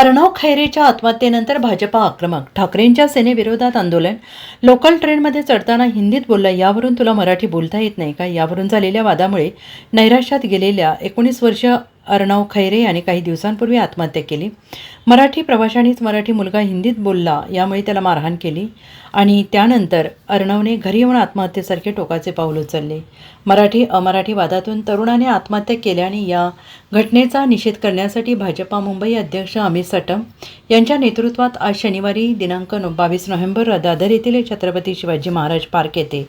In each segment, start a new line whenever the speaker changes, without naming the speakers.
अर्णव खैरेच्या आत्महत्येनंतर भाजपा आक्रमक. ठाकरेंच्या सेनेविरोधात आंदोलन. लोकल ट्रेनमध्ये चढताना हिंदीत बोलला यावरून तुला मराठी बोलता येत नाही का? यावरून झालेल्या वादामुळे नैराश्यात गेलेल्या एकोणीस वर्ष अर्णव खैरे यांनी काही दिवसांपूर्वी आत्महत्या केली. मराठी प्रवाशांनीच मराठी मुलगा हिंदीत बोलला यामुळे त्याला मारहाण केली. आणि त्यानंतर अर्णवने घरी येऊन आत्महत्येसारखे टोकाचे पाऊल उचलले. मराठी अमराठी वादातून तरुणाने आत्महत्या केल्याने या घटनेचा निषेध करण्यासाठी भाजपा मुंबई अध्यक्ष अमित सटम यांच्या नेतृत्वात आज शनिवारी दिनांक बावीस नोव्हेंबर दादर येथील छत्रपती शिवाजी महाराज पार्क येथे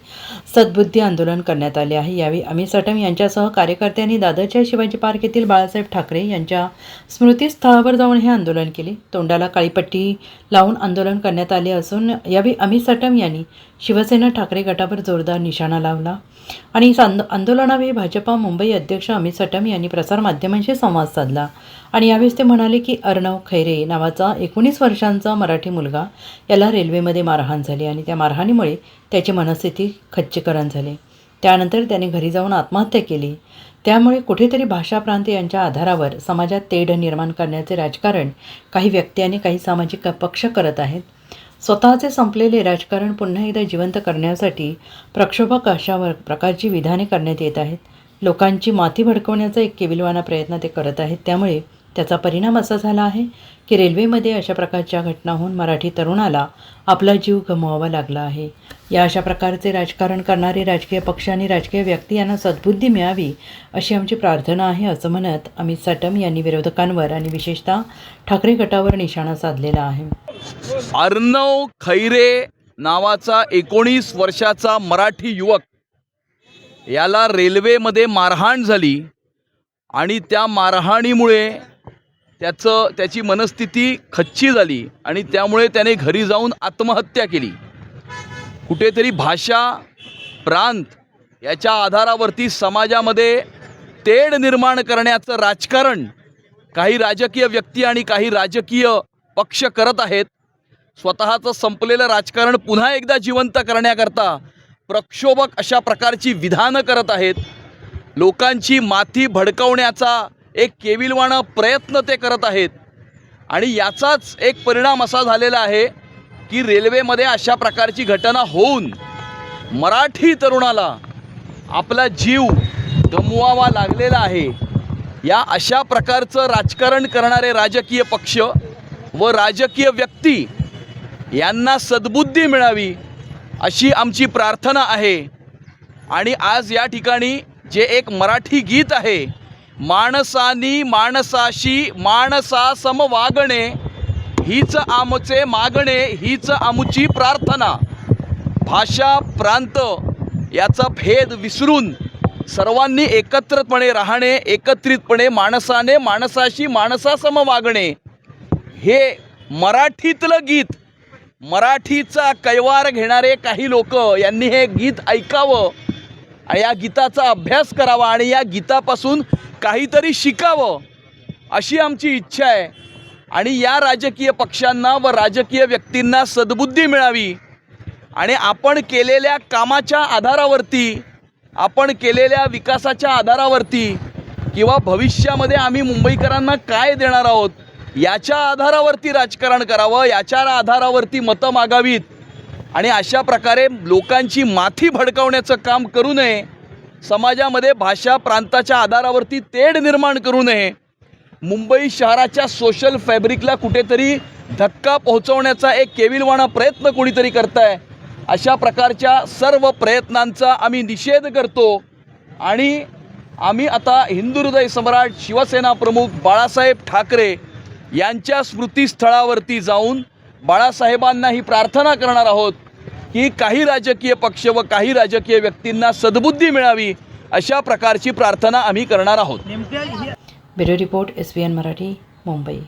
सद्बुद्धी आंदोलन करण्यात आले आहे. यावेळी अमित सटम यांच्यासह कार्यकर्त्यांनी दादरच्या शिवाजी पार्क येथील बाळासाहेब ठाकरे यांच्या स्मृतीस्थळावर जाऊन हे आंदोलन केले. तोंडाला काळीपट्टी लावून आंदोलन करण्यात आले असून यावेळी अमित सटम यांनी शिवसेना ठाकरे गटावर जोरदार निशाणा लावला. आणि इस आंदो आंदोलनावेळी भाजपा मुंबई अध्यक्ष अमित सटम यांनी प्रसारमाध्यमांशी संवाद साधला. आणि यावेळेस ते म्हणाले की अर्णव खैरे नावाचा एकोणीस वर्षांचा मराठी मुलगा याला रेल्वेमध्ये मारहाण झाली आणि त्या मारहाणीमुळे त्याची मनस्थिती खच्चीकरण झाले. त्यानंतर त्याने घरी जाऊन आत्महत्या केली. त्यामुळे कुठेतरी भाषा प्रांत यांच्या आधारावर समाजात तेढ निर्माण करण्याचे राजकारण काही व्यक्ती आणि काही सामाजिक पक्ष करत आहेत. स्वतःचे संपलेले राजकारण पुन्हा एकदा जिवंत करण्यासाठी प्रक्षोभक अशावर प्रकारची विधाने करण्यात येत आहेत. लोकांची माती भडकवण्याचा एक केविलवाना प्रयत्न ते करत आहेत. त्यामुळे त्याचा परिणाम असा झाला आहे की रेल्वेमध्ये अशा प्रकारच्या घटना होऊन मराठी तरुणाला आपला जीव गमवावा लागला आहे. या अशा प्रकारचे राजकारण करणारे राजकीय पक्ष आणि राजकीय व्यक्ती यांना सद्बुद्धी मिळावी अशी आमची प्रार्थना आहे असं म्हणत अमित साटम यांनी विरोधकांवर आणि विशेषतः ठाकरे गटावर निशाणा साधलेला आहे.
अर्णव खैरे नावाचा एकोणीस वर्षाचा मराठी युवक याला रेल्वेमध्ये मारहाण झाली आणि त्या मारहाणीमुळे त्याचं त्याची मनस्थिती खच्ची झाली आणि त्यामुळे त्याने घरी जाऊन आत्महत्या केली. कुठेतरी भाषा प्रांत याच्या आधारावरती समाजामध्ये तेढ निर्माण करण्याचं राजकारण काही राजकीय व्यक्ती आणि काही राजकीय पक्ष करत आहेत. स्वतःचं संपलेलं राजकारण पुन्हा एकदा जिवंत करण्याकरता प्रक्षोभक अशा प्रकारची विधानं करत आहेत. लोकांची माथी भडकवण्याचा एक केविलवाणा प्रयत्न ते करत आहेत. आणि याचाच एक परिणाम असा झालेला आहे की रेल्वेमध्ये अशा प्रकारची घटना होऊन मराठी तरुणाला आपला जीव गमवावा लागलेला आहे. या अशा प्रकारचं राजकारण करणारे राजकीय पक्ष व राजकीय व्यक्ती यांना सद्बुद्धी मिळावी अशी आमची प्रार्थना आहे. आणि आज या ठिकाणी जे एक मराठी गीत आहे माणसानी माणसाशी माणसासम वागणे हीच आमचे मागणे हीच आमची प्रार्थना. भाषा प्रांत याचा भेद विसरून सर्वांनी एकत्रितपणे राहणे एकत्रितपणे माणसाने माणसाशी माणसासम वागणे. हे मराठीतलं गीत मराठीचा कैवार घेणारे काही लोक यांनी हे गीत ऐकावं आणि या गीताचा अभ्यास करावा आणि या गीतापासून काहीतरी शिकावं अशी आमची इच्छा आहे. आणि या राजकीय पक्षांना व राजकीय व्यक्तींना सद्बुद्धी मिळावी. आणि आपण केलेल्या कामाच्या आधारावरती आपण केलेल्या विकासाच्या आधारावरती किंवा भविष्यामध्ये आम्ही मुंबईकरांना काय देणार आहोत याच्या आधारावरती राजकारण करावं याच्या आधारावरती मतं मागावीत. आणि अशा प्रकारे लोकांची माथी भडकावण्याचं काम करू नये. समाजामध्ये भाषा प्रांताच्या आधारावरती तेढ निर्माण करू नये. मुंबई शहराच्या सोशल फॅब्रिकला कुठेतरी धक्का पोहोचवण्याचा एक केविलवाणा प्रयत्न कोणीतरी करताय? अशा प्रकारच्या सर्व प्रयत्नांचा आम्ही निषेध करतो. आणि आम्ही आता हिंदू हृदय सम्राट शिवसेना प्रमुख बाळासाहेब ठाकरे यांच्या स्मृतीस्थळावरती जाऊन बाळासाहेबांना ही प्रार्थना करणार आहोत. की काही राजकीय पक्ष व काही राजकीय व्यक्तींना सद्बुद्धी मिळावी अशा प्रकारची प्रार्थना आम्ही करणार आहोत.
Bureau report S B N Marathi Mumbai.